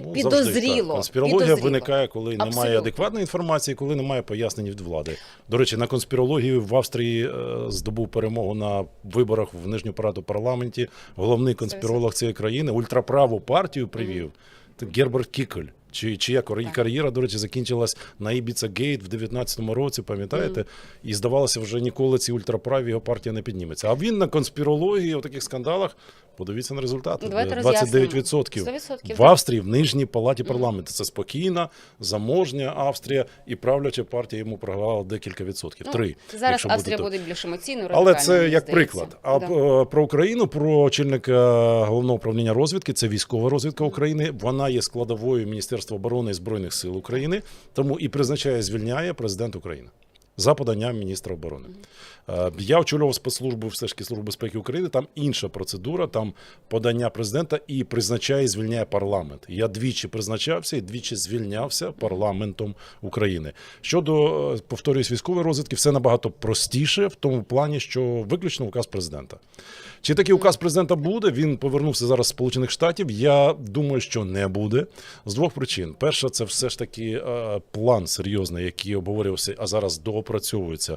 відбувається Ну, підозріло. Конспірологія підозріло. виникає, коли немає адекватної інформації, коли немає пояснень від влади. До речі, на конспірологію в Австрії е, здобув перемогу на виборах в нижню параду парламенті. Головний конспіролог цієї країни ультраправу партію привів. Це Герберт Кікель. Чи, чия кар'єра, до речі, закінчилась на Ібіца Гейт в 19-му році, пам'ятаєте? І здавалося, вже ніколи ці ультраправі його партія не підніметься. А він на конспірології, у таких скандалах, подивіться на результати. Давайте 29%. 100%. В Австрії, в нижній палаті парламенту. Це спокійна, заможня Австрія, і правляча партія йому програла декілька відсотків. Ну, Три. Зараз Австрія бути буде більш емоційною. але це як здається. приклад. А Да. е, про Україну, про очільника головного управління розвідки, це військова розвідка України. Вона є складовою Міністерства оборони і збройних сил України, тому і призначає, звільняє президент України. За поданням міністра оборони. Е, Я очолював спецслужбу все ж таки Служби безпеки України. Там інша процедура, там подання президента і призначає, і звільняє парламент. Я двічі призначався і двічі звільнявся парламентом України. Щодо е, повторюсь військової розвідки, все набагато простіше в тому плані, що виключно указ президента. Чи такий указ президента буде? Він повернувся зараз з Сполучених Штатів. Я думаю, що не буде з двох причин. Перша, це все ж таки е, план серйозний, який обговорювався, а зараз доопрацьовується е,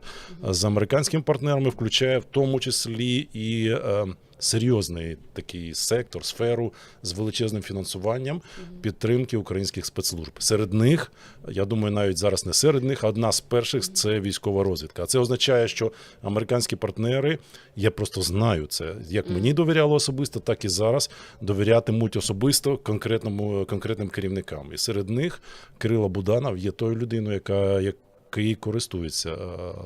з американськими партнерами, включає в тому числі і. е, Серйозний такий сектор, сферу з величезним фінансуванням підтримки українських спецслужб. Серед них, я думаю, навіть зараз не серед них, а одна з перших це військова розвідка. А це означає, що американські партнери, я просто знаю це, як мені довіряло особисто, так і зараз довірятимуть особисто конкретному конкретним керівникам. І серед них Кирило Буданов є тою людиною, яка як який користується е,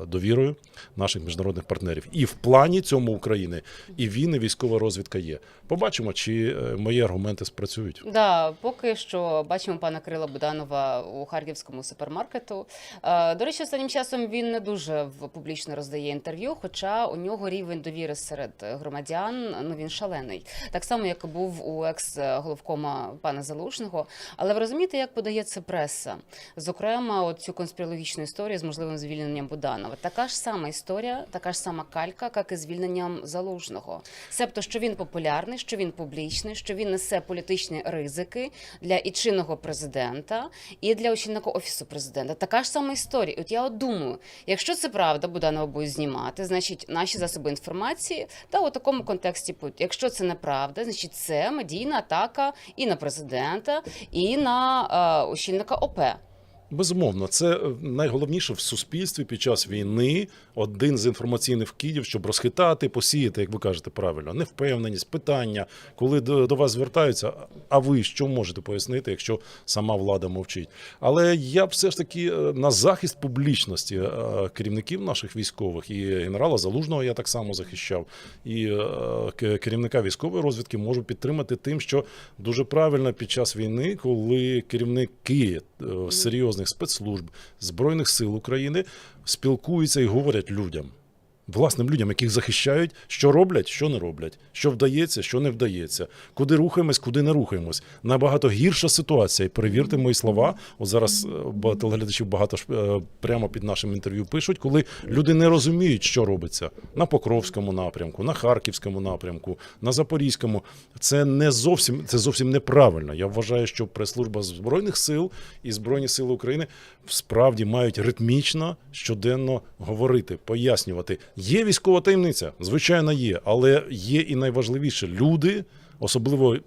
довірою наших міжнародних партнерів. І в плані цьому України і він, і військова розвідка є. Побачимо, чи е, мої аргументи спрацюють. Да, поки що бачимо пана Кирила Буданова у харківському супермаркету. Е, До речі, останнім часом він не дуже публічно роздає інтерв'ю, хоча у нього рівень довіри серед громадян ну він шалений. Так само, як був у екс-головкома пана Залужного. Але ви розумієте, як подається преса? Зокрема, от цю конспірологічну історію з можливим звільненням Буданова. Така ж сама історія, така ж сама калька, як і звільненням Залужного. Себто, що він популярний, що він публічний, що він несе політичні ризики для і чинного президента, і для очільника офісу президента. Така ж сама історія. От я от думаю, якщо це правда, Буданова буде знімати, значить наші засоби інформації та у такому контексті будуть. Якщо це неправда, значить це медійна атака і на президента, і на е, очільника ОП. Безумовно, це е, найголовніше в суспільстві під час війни. Один з інформаційних вкидів, щоб розхитати, посіяти, як ви кажете правильно, невпевненість, питання, коли до, до вас звертаються. А ви що можете пояснити, якщо сама влада мовчить? Але я все ж таки е, на захист публічності е, керівників наших військових і генерала Залужного я так само захищав, і керівника військової розвідки можу підтримати тим, що дуже правильно під час війни, коли керівники серйозних спецслужб збройних сил України спілкуються і говорять людям. Власним людям, яких захищають, що роблять, що не роблять, що вдається, що не вдається, куди рухаємось, куди не рухаємось. Набагато гірша ситуація. І перевірте мої слова. От зараз е, телеглядачів багато е, прямо під нашим інтерв'ю пишуть, коли люди не розуміють, що робиться на Покровському напрямку, на Харківському напрямку, на Запорізькому. Це не зовсім це зовсім неправильно. Я вважаю, що прес-служба збройних сил і збройні сили України справді мають ритмічно щоденно говорити, пояснювати. Є військова таємниця, звичайно, є, але є і найважливіше люди. Особливо е,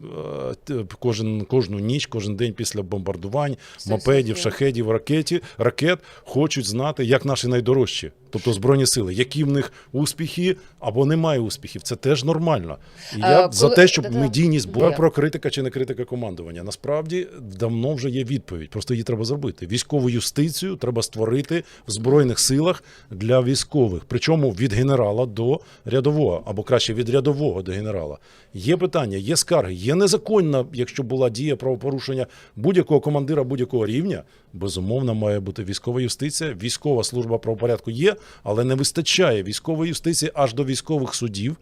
кожен кожну ніч, кожен день після бомбардувань, Все, мопедів, все. шахедів, ракеті, ракет хочуть знати, як наші найдорожчі, тобто збройні сили, які в них успіхи або немає успіхів. Це теж нормально. І А, я за те, щоб медійність була про критика чи не критика командування. Насправді давно вже є відповідь. Просто її треба зробити. Військову юстицію треба створити в збройних силах для військових, причому від генерала до рядового, або краще від рядового до генерала. Є питання, є скарги, є незаконна, якщо була дія правопорушення будь-якого командира будь-якого рівня. Безумовно, має бути військова юстиція. Військова служба правопорядку є, але не вистачає військової юстиції аж до військових судів.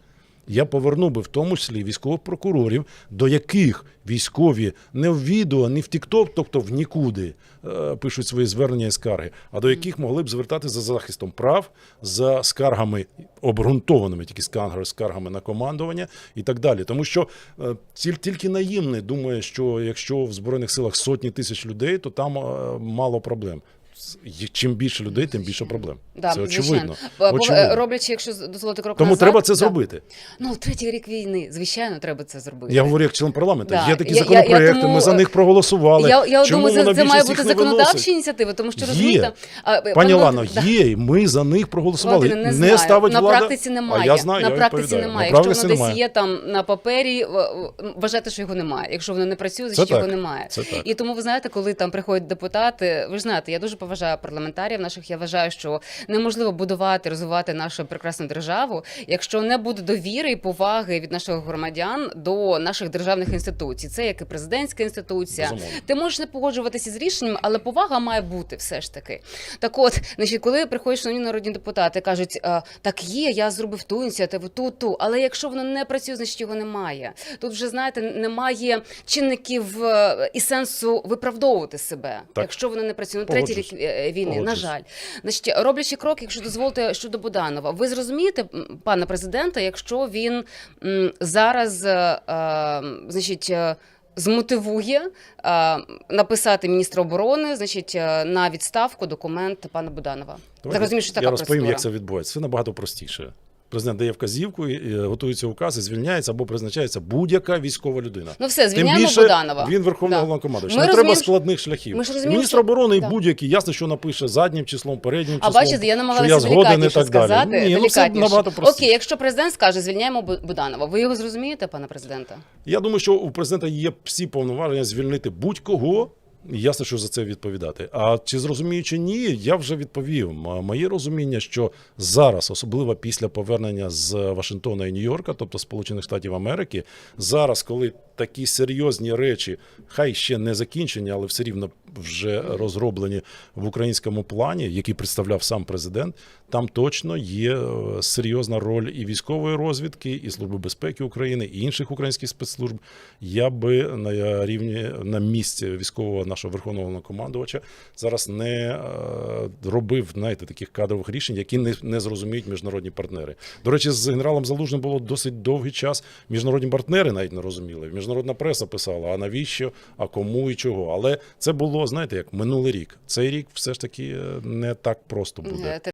Я повернув би в тому числі військових прокурорів, до яких військові не в відео, не в Тікток, тобто в нікуди е, пишуть свої звернення і скарги, а до яких могли б звертатися за захистом прав, за скаргами обґрунтованими, тільки скарги, скаргами на командування і так далі. Тому що е, тільки наївний думає, що якщо в збройних силах сотні тисяч людей, то там е, мало проблем. Чим більше людей, тим більше проблем. Да, це очевидно. очевидно. е, Роблячи, якщо дозволити крок Тому назад, треба це да. зробити. Ну, третій рік війни, звичайно, треба це зробити. Я говорю як член парламенту. Да. Є такі Я- я- законопроекти, я тому, ми за них проголосували. Я, я Чому думаю, це, це має бути виносить? ініціатива, тому що розумієте, а, Пані Лано, Володимире, є, і ми за них проголосували. Не, не ставить на влада. практиці немає. А я знаю, на я практиці немає. На Якщо воно десь є там на папері, в- в- що його немає. Якщо воно не працює, значить його немає. І тому ви знаєте, коли там приходять депутати, ви ж знаєте, я дуже поважаю парламентарів наших. Я вважаю, що неможливо будувати, розвивати нашу прекрасну державу, якщо не буде довіри і поваги від наших громадян до наших державних інституцій. Це як і президентська інституція. Безумовно. Ти можеш не погоджуватися з рішенням, але повага має бути все ж таки. Так от, значить, коли приходять шановні народні депутати, кажуть, так є, я зробив ту ініціативу, ту, ту, але якщо воно не працює, значить його немає. Тут вже знаєте, немає чинників е, і сенсу виправдовувати себе, Так. якщо воно не працює. Ну, третій рік Е, війни, на жаль. Значить, роблячи крок, якщо дозволите щодо Буданова, ви зрозумієте, пана президента, якщо він зараз, е, е, значить. Змотивує а, написати міністра оборони, значить, на відставку документ пана Буданова. Давайте Так розумію, що така я розповім, процедура. як це відбувається. Це набагато простіше. Президент дає вказівку, і, і готуються укази, звільняється або призначається будь-яка військова людина. Ну все, Тим звільняємо більше Буданова. він верховний Да. головнокомандуючий. Ми Не треба складних шляхів. ми ж розуміємо, Міністр що- оборони Да. будь-який, ясно, що напише заднім числом, переднім А числом. бачите, я намагалася згоден і делікатніше так далі. сказати. Ні, ну делікатніше. набагато простіше. Окей, якщо президент скаже, звільняємо Буданова, ви його зрозумієте, пане президента? Я думаю, що у президента є всі повноваження звільнити будь-кого. Ясно, що за це відповідати. А чи зрозумію, чи ні, я вже відповів. Моє розуміння, що зараз, особливо після повернення з Вашингтона і Нью-Йорка, тобто Сполучених Штатів Америки, зараз, коли такі серйозні речі, хай ще не закінчені, але все рівно вже розроблені в українському плані, який представляв сам президент, там точно є е, серйозна роль і військової розвідки, і Служби безпеки України, і інших українських спецслужб. Я би на рівні на місці військового нашого верховного головнокомандувача зараз не е, робив знаєте, таких кадрових рішень, які не, не зрозуміють міжнародні партнери. До речі, з генералом Залужним було досить довгий час. Міжнародні партнери навіть не розуміли. Міжнародна преса писала: а навіщо, а кому і чого. Але це було, знаєте, як минулий рік. Цей рік все ж таки е, не так просто буде.